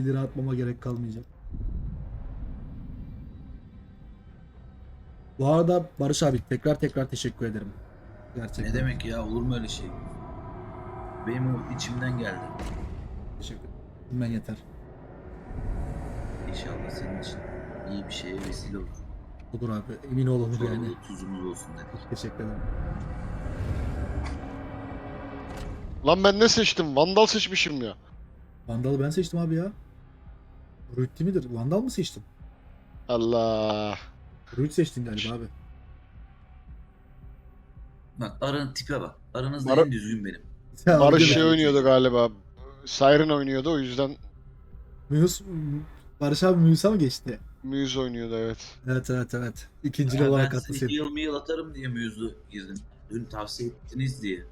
1 lira atmama gerek kalmayacak. Bu arada Barış abi tekrar tekrar teşekkür ederim. Gerçekten. Ne demek ya olur mu öyle şey? Benim o içimden geldi. Teşekkür ederim. Ben yeter. İnşallah senin için iyi bir şeye vesile olur. Olur abi. Emin ol olur yani. Tuzumuz olsun dedik. Teşekkür ederim. Lan ben ne seçtim? Vandal seçmişim ya. Vandal'ı ben seçtim abi ya. Rütti midir? Vandal mı seçtin? Allah. Rüt seçtin galiba abi. Bak aranın tipe bak. Aranızda Ara- en düzgün benim. Ya, Barış şey oynuyordu galiba. Siren oynuyordu o yüzden Muse, Barış abi Muse'a mı geçti? Muse oynuyordu evet. Evet evet evet. İkincili Ya olarak ben attı seni seni. yıl yıl atarım diye müzü girdim. Dün tavsiye ettiniz diye.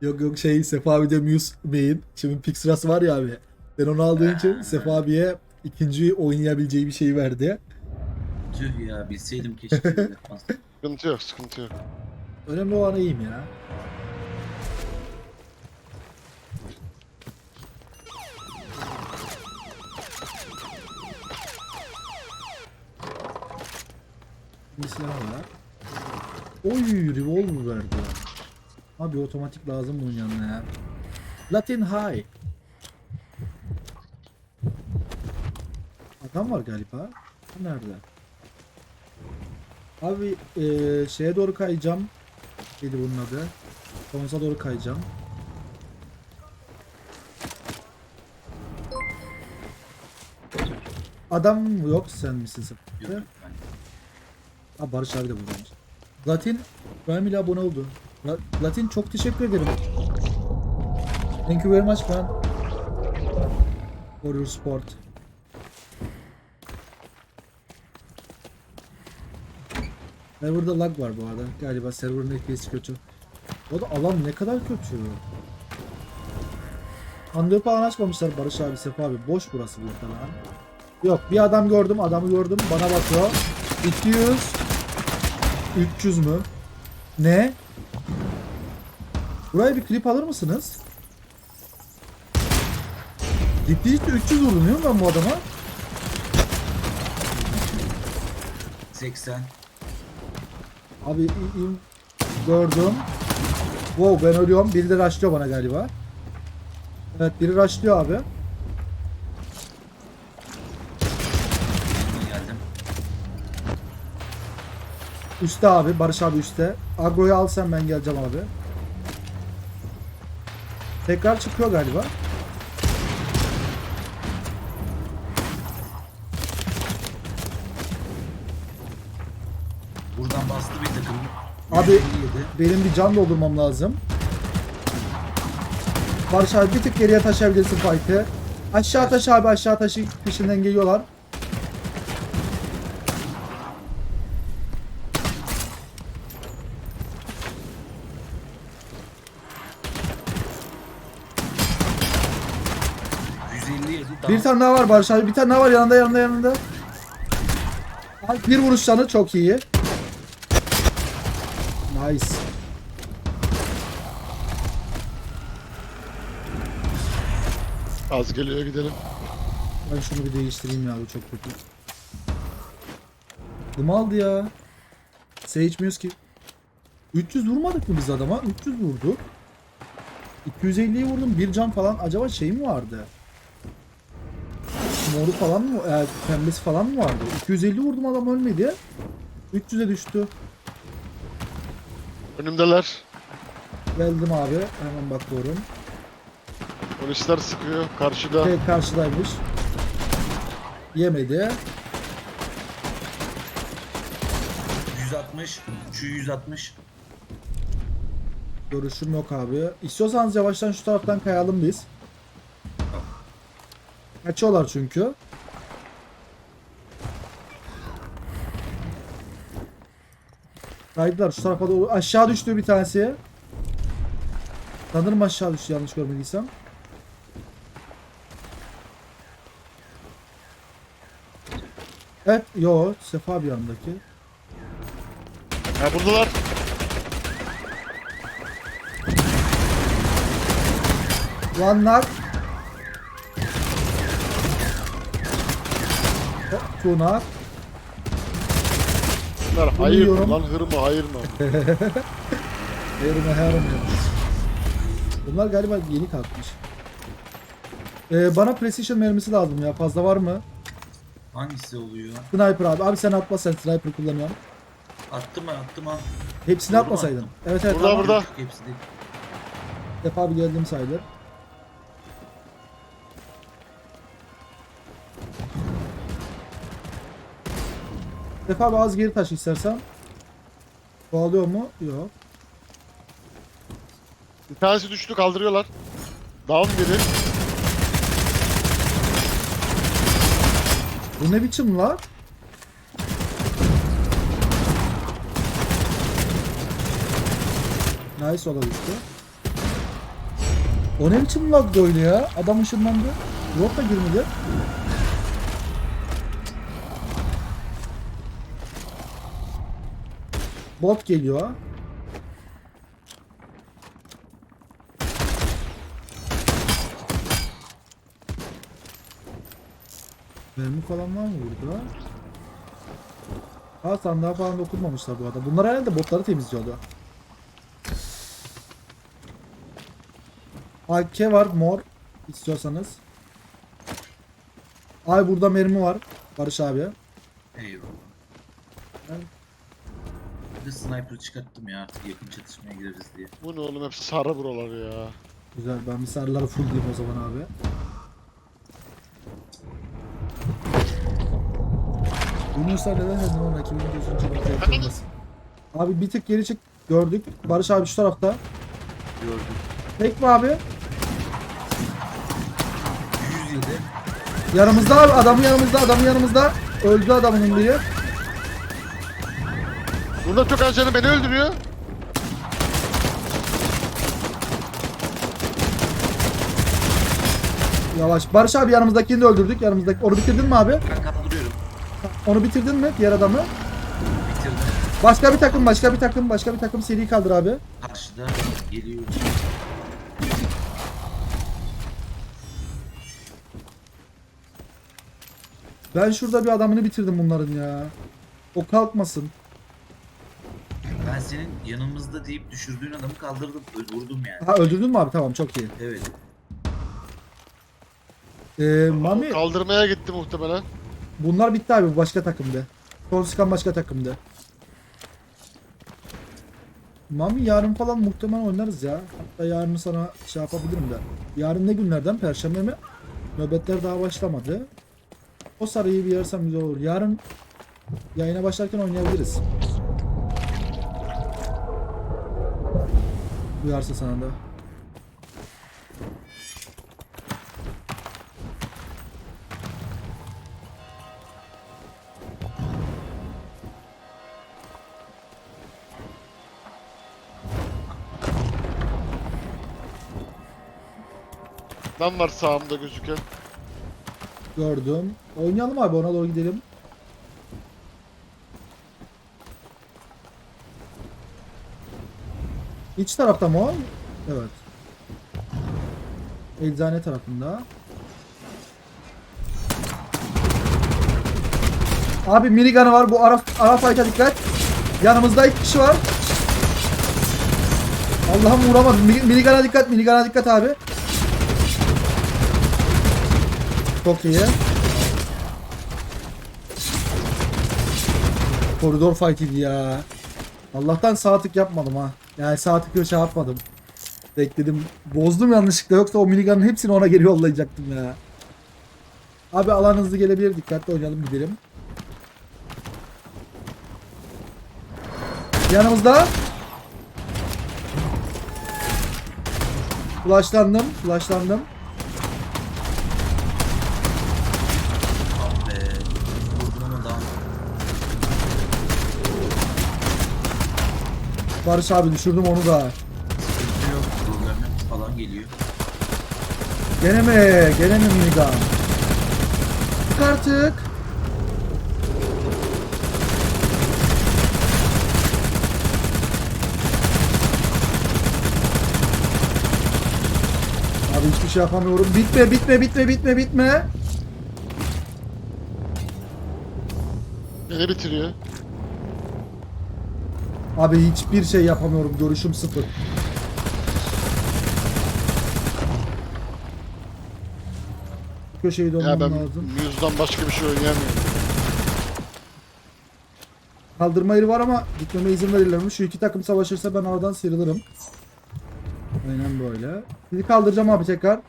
Yok yok şey Sefa abi de Muse main. Şimdi pick sırası var ya abi. Ben onu aldığım için Sefa abiye ikinci oynayabileceği bir şey verdi. Tüh ya bilseydim keşke yapmazdım. Sıkıntı yok sıkıntı yok. Önemli olan iyiyim ya. Bir silah var. Oy revolver verdi. Abi otomatik lazım bunun yanına ya. Latin High. Adam var galiba. Nerede? Abi eee, şeye doğru kayacağım. Neydi bunun adı? Konsa doğru kayacağım. Adam yok sen misin sen? Yok, ben- Ha Barış abi de buradaymış. Latin Prime ile abone oldu. La- Latin çok teşekkür ederim. Thank you very much man. For your support. Server'da lag var bu arada. Galiba server'ın FPS kötü. O da alan ne kadar kötü. Andığı falan açmamışlar Barış abi, Sefa abi. Boş burası bu falan. Yok bir adam gördüm, adamı gördüm. Bana bakıyor. 200 300 mü? Ne? Buraya bir klip alır mısınız? Ciddi 300 vurdum musun ben bu adama? 80. Abi i- i- gördüm. Wow ben ölüyorum. Biri de rushlıyor bana galiba. Evet biri rushlıyor abi. Geldim. Üste abi. Barış abi üste. Agro'yu al sen ben geleceğim abi. Tekrar çıkıyor galiba. Abi- 157. Benim bir can doldurmam lazım. Barış abi bir tık geriye taşıyabilirsin fight'ı. Aşağı taş abi aşağı taşı peşinden geliyorlar. Bir tane daha var Barış abi bir tane daha var yanında yanında yanında. Bir vuruş canı çok iyi. Nice. Az geliyor gidelim. Ben şunu bir değiştireyim ya bu çok kötü. Kim aldı ya? Seçmiyoruz ki. 300 vurmadık mı biz adama? 300 vurduk. 250'yi vurdum. Bir can falan. Acaba şey mi vardı? Moru falan mı? E, pembesi falan mı vardı? 250 vurdum adam ölmedi. 300'e düştü. Önümdeler. Geldim abi. Hemen bakıyorum. Polisler sıkıyor. Karşıda. Şey karşıdaymış. Yemedi. 160. Şu 160. Görüşüm yok abi. İstiyorsanız yavaştan şu taraftan kayalım biz. Kaçıyorlar çünkü. Kaydılar şu tarafa doğru. Aşağı düştü bir tanesi. Sanırım aşağı düştü yanlış görmediysem. Evet, yo, Sefa bir yanındaki. Ha buradalar. Knock. Tuna. Bunlar hayır mı lan hır mı hayır mı? Herime herime. Bunlar galiba yeni kalkmış. Ee, bana precision mermisi lazım ya. Fazla var mı? Hangisi oluyor? Sniper abi. Abi sen atma sen sniper kullanıyorsun. Attım ben attım ha. Hepsini Doğru mu atmasaydın. attım? Evet evet. Burada, tamam. burada. Hepsi değil. Defa abi geldim sayılır. Defa abi az geri taş istersen. Bağlıyor mu? Yok. Bir tanesi düştü kaldırıyorlar. Down biri. Bu ne biçim la? Nice ola düştü. O ne biçim lag böyle ya? Adam ışınlandı. Yok da girmedi. Bot geliyor. Mermi falan var mı burada? Ha sandığa falan dokunmamışlar bu arada. Bunlar herhalde botları temizliyordu. AK var mor istiyorsanız. Ay burada mermi var. Barış abi. Eyvallah. Ben- Bir de sniper çıkarttım ya artık yakın çatışmaya gireriz diye. Bu ne oğlum hepsi sarı buralar ya. Güzel ben bir sarıları full diyeyim o zaman abi. Yunus'a neden her zaman rakibin gözünü çabuk yapılmasın? Abi bir tık geri çık gördük. Barış abi şu tarafta. Gördüm. Tek mi abi? 107. Yanımızda abi adamın yanımızda adamın yanımızda. Öldü adamın biri. Burada çok az canı beni öldürüyor. Yavaş. Barış abi yanımızdakini de öldürdük. Yanımızdaki. Onu bitirdin mi abi? Ben kaldırıyorum. Onu bitirdin mi diğer adamı? Bitirdim. Başka bir takım, başka bir takım, başka bir takım seri kaldır abi. Karşıda geliyor. Ben şurada bir adamını bitirdim bunların ya. O kalkmasın. Ben senin yanımızda deyip düşürdüğün adamı kaldırdım. Vurdum yani. Ha öldürdün mü abi? Tamam çok iyi. Evet. Ee, Mami Kaldırmaya gitti muhtemelen. bunlar bitti abi bu başka takımdı. Son sıkan başka takımdı. Mami yarın falan muhtemelen oynarız ya. Hatta yarın sana şey yapabilirim de. Yarın ne günlerden? Perşembe mi? Nöbetler daha başlamadı. O sarıyı bir yersem güzel olur. Yarın yayına başlarken oynayabiliriz. Uyarsa sana da. Ben var sağımda gözüken. Gördüm. Oynayalım abi ona doğru gidelim. İç tarafta mı o? Evet. Eczane tarafında. Abi minigun'ı var. Bu Araf, Araf fight'a dikkat. Yanımızda iki kişi var. Allah'ım vuramadım. Mini- Minigun'a dikkat. Minigun'a dikkat abi. Çok iyi. Koridor fight'iydi ya. Allah'tan sağ tık yapmadım ha. Yani sağ tık şey yapmadım. Bekledim. Bozdum yanlışlıkla yoksa o minigun'ın hepsini ona geri yollayacaktım ya. Abi alan hızlı gelebilir. Dikkatli oynayalım gidelim. Yanımızda. Flashlandım. Flashlandım. Barış abi düşürdüm onu da. Sıkıntı yok. Problemim falan geliyor. Gene mi? Gene mi minigun? Çık artık. Abi hiçbir şey yapamıyorum. Bitme, bitme, bitme, bitme, bitme. Beni bitiriyor. Abi hiçbir şey yapamıyorum. Görüşüm sıfır. Köşeyi Ya dönmem ben lazım. Muse'dan başka bir şey oynayamıyorum. Kaldırma yeri var ama gitmeme izin verirlermiş. Şu iki takım savaşırsa ben aradan sıyrılırım. Aynen böyle. Sizi kaldıracağım abi tekrar.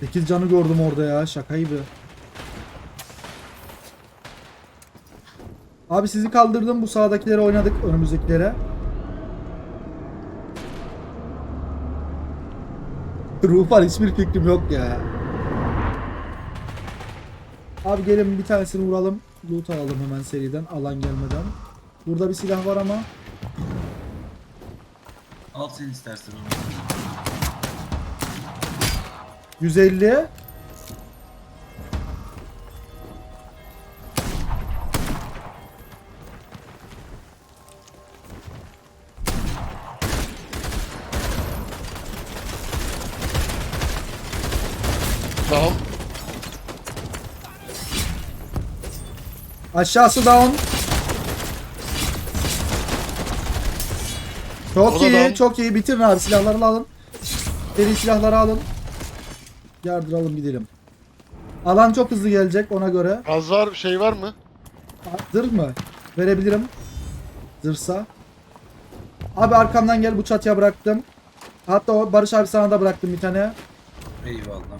Sekiz canı gördüm orada ya. Şaka gibi. Abi sizi kaldırdım. Bu sağdakilere oynadık. Önümüzdekilere. Ruhban hiçbir fikrim yok ya. Abi gelin bir tanesini vuralım. Loot alalım hemen seriden alan gelmeden. Burada bir silah var ama. Al sen istersen onu. 150. Aşağısı down. Çok O da iyi, down. çok iyi. Bitirin abi silahlarını alın. Deri silahları alın. Yardıralım gidelim. Alan çok hızlı gelecek ona göre. Az var şey var mı? Zırh mı? Verebilirim. Zırhsa. Abi arkamdan gel bu çatıya bıraktım. Hatta o Barış abi sana da bıraktım bir tane. Eyvallah.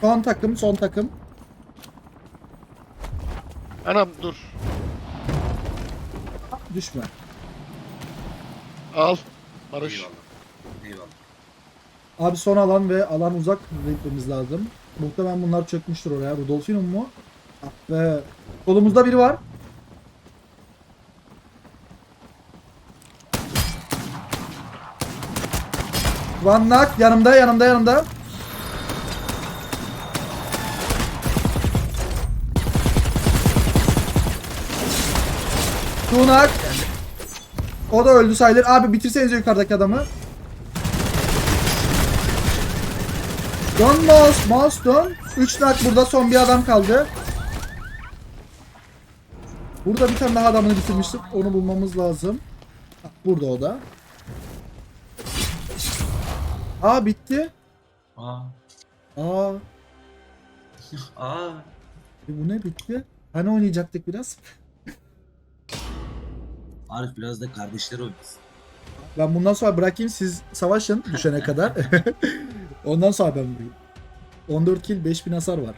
Son takım, son takım. Anam dur. Düşme. Al. Barış. Eyvallah. Eyvallah. Abi son alan ve alan uzak gitmemiz lazım. Muhtemelen bunlar çökmüştür oraya. Rudolfino mu? Ah be. Kolumuzda biri var. One knock. Yanımda, yanımda, yanımda. Knock. O da öldü sayılır. Abi bitirsenize yukarıdaki adamı. Dön mouse, mouse dön. 3 nak burada son bir adam kaldı. Burada bir tane daha adamını bitirmiştik. Onu bulmamız lazım. Burada o da. Aa bitti. Aa. Aa Aa. e bu ne bitti? Hani oynayacaktık biraz? Arif biraz da kardeşler oynasın. Ben bundan sonra bırakayım siz savaşın düşene kadar. Ondan sonra ben vurayım. 14 kill 5000 hasar var.